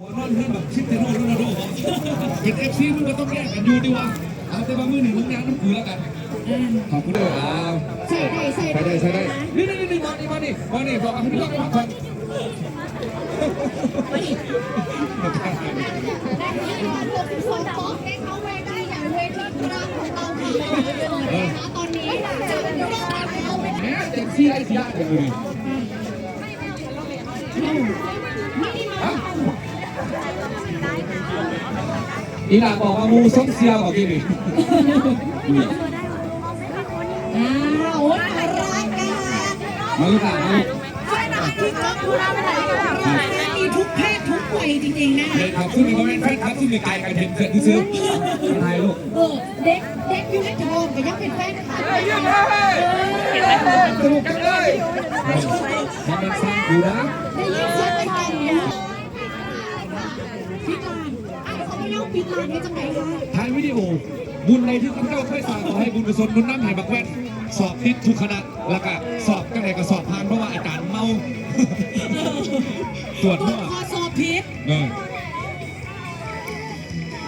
หัวนอนเพื่อนแบบชิดเทโน่โรนัลโดเป็นเอฟซีมันก็ต้องแยกกันอยู่ดีวะเอาแต่บางมือหนึ่งมึงยางน้ำกูแล้วกันขอบคุณด้วยอ่าใส่ได้ใส่ได้ใช้ได้นี่นี่นี่มานี่มานี่มานี่บอกให้พี่ต้องไปพักผ่อนคนป๊อกให้เขาเวทีอย่างเวทีกลางของเราค่ะนะคะตอนนี้จะเริ่มเอาเป็นแหมเต็มที่ไอ้เสียเลย อีหลาบอกว่ามูส้มเซียวกับพี่นี่อ้าวโอ้ยน่ารักนะคะมาลูกหลานมาลูกใช่นะที่ก็ดูแลไม่ได้มีทุกเพศทุกวัยจริงๆนะเด็กครับซึ่งมีคอมเมนต์แฟนคลับซึ่งมีไกลกันเห็นเสร็จซื้อๆถ่ายลูกเออเด็กเด็กอยู่ในท้องก็ยังเป็นแฟนคลับสนุกกันเลยคอมเมนต์สร้างกูนะได้ยินเสียงเป็นกันเนี่ยพิการอะเขาไม่เล่า พิการได้จังไหนคะถ่ายวิดีโอ บุญในที่ข้าพเจ้าเคยสั่งขอให้บุญกุศลบุญน้ำให้บักแว่นสอบติดทุกคณะแล้วก็สอบกันไหนก็สอบผ่านเพราะว่าอาจารย์เมาตรวจต้มั่นวคอสอบพิษเออ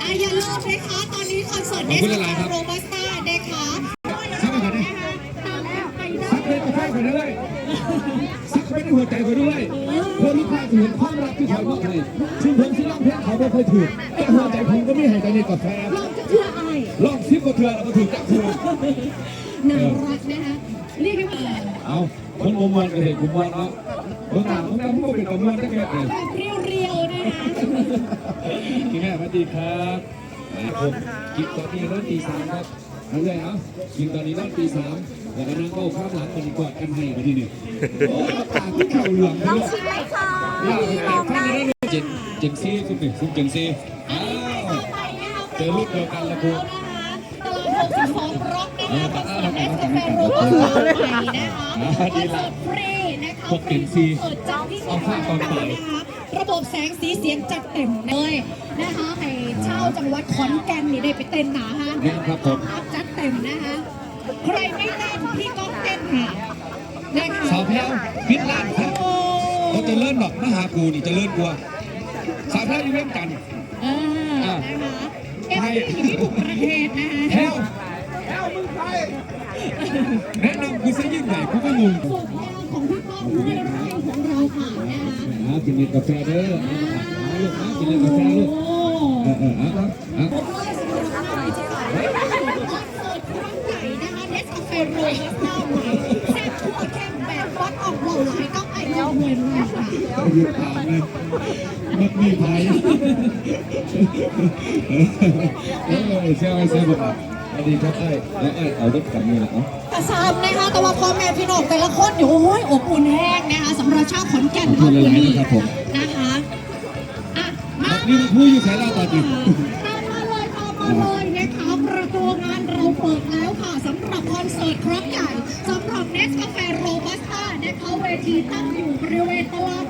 อะอย่าลืมนะคะตอนนี้คอนเสิร์ตขอบคุณหลายๆครับ โรบัสต้านะคะซักไปก่อนดิตามไปได้ซักเลยกาแฟไปด้วยซัก ไปในหัวใจไปด้วยเพื่อลูกค้าจะเห็นความรักที่คอยมอบให้ซึ่งผมที่ร้องเพลงเขาไม่เคยถูกแต่หัวใจผมก็ไม่ให้ใจในกาแฟเราจะเชื่ออายลองซิปก็เถื่อนแล้วก็ถือจักเถื่อนน่ารักนะคะเรียกได้ว่าเอาคนอมวันก็เห็นกุมวันเนาะเมื่อหนาเมื่อหนาพวกเป็นอมวันได้แค่ไหนแบบเรียวๆนะคะพี่แม่สวัสดีครับผมกินตอนนี้เริ่มตีสามครับ เอาเลยเอากินตอนนี้เริ่มตีสามแล้วก็นั่งก็ข้ามหลังกันดีกว่ากันให้กันทีนี่โอ้ปากที่เข่าเหลืองเลยลูกใช่ค่ะอยากให้ท่านได้เจนเจนซี่คุณหนึ่งคุณเจนซี่อ้าวไปนะคะเจอลูกเดียวกันแล้วกูตลาด62ร็อกนะคะคอนเสิร์ตเอสเปโรบัสต้าใหม่นะคะคอนเสิร์ตฟรีนะคะเปิดจัดที่สนามนะคะระบบแสงสีเสียงจัดเต็มเลยนะคะให้ชาว จังหวัดขอนแก่นนี่ได้ไปเต้นหนาฮะนี่ครับผมจัดเต็มนะคะใครไม่เต้นพี่ก็เต้นค่ะนะคะสาวแพ้วพิษล้านครับโอ้เขาจะเลื่อนหรอกมาหากูนี่จะเลื่อนกลัวสาวแพ้วอยู่เล่นกันอ่านะคะเอฟซีที่ทุกประเทศนะคะแพ้วแพ้วมึงใครแนะนำกูซะยิ่งใหญ่กูก็งงส่วนแนวของพี่ก้องห้วยไร่ของเราค่ะนะคะเอากินกาแฟเด้อเอาลูกเอากินกาแฟลูก อ้เออเออเอาครับเอาผมเลยสำหรับท่านที่จะไปคอนเสิร์ตครั้งใหญ่นะคะเนสกาวยหน้าใหม่แซ่ทั่วเข้มแบบวัดออกหล่อหลยต้องไอ้เงาเงินค่ะหยุดถามเลยมันมีภัยเออเชื่อไหมเชื่อไหมสวัสดีครับไอ้แล้วไอ้เอารถขับนี่แหละเนาะกระซามนะคะแต่ว่าพ่อแม่พี่น้องแต่ละคนอยู่โอ้ยอบอุ่นแห้งนะคะสำหรับชาวขอนแก่นเขาคนนี้นะคะ นี่มันพูดอยู่ใช้เราตอนนี้ตามมาเลยตามมาเลยนะคะประตูงานเราเปิดแล้วค่ะสำหรับคอนเสิร์ตครั้งใหญ่สำหรับเนสกาแฟโรบัสต้านะคะเวทีตั้งอยู่บริเวณตลาด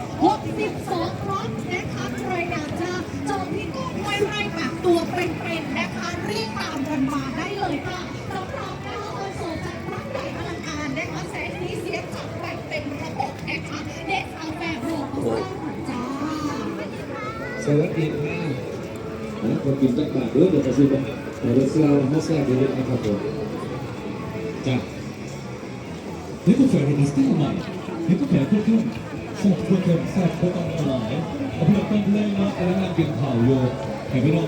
62ครั้งนะคะใครอยากจะเจอพี่กุ้งห้วยไร่แบบตัวเป็นๆนะคะรีบตามกันมาได้เลยค่ะสำหรับนะคะคอนเสิร์ตจัดครั้งใหญ่อลังการนะคะแสงสีเสียงจัดแบบเต็มระบบนะคะเนสกาแฟโรบัสต้าจ้า สวัสดีค่ะนะคนกินจักรบาทด้วยเดี๋ยวจะซื้อไปเดี๋ยวซื้อเอาห้าแซ่บไปเลยนะครับผมจ้ะนี่ก็แฝงในสตล์ใหม่นี่ก็แฝงเพื่อนๆสอบเพื่อนๆแซ่บเพื่อนต้องอร่อยเอาพี่น้องต้องเล่นเนาะแล้วงานกินข่าวโยให้พี่น้อง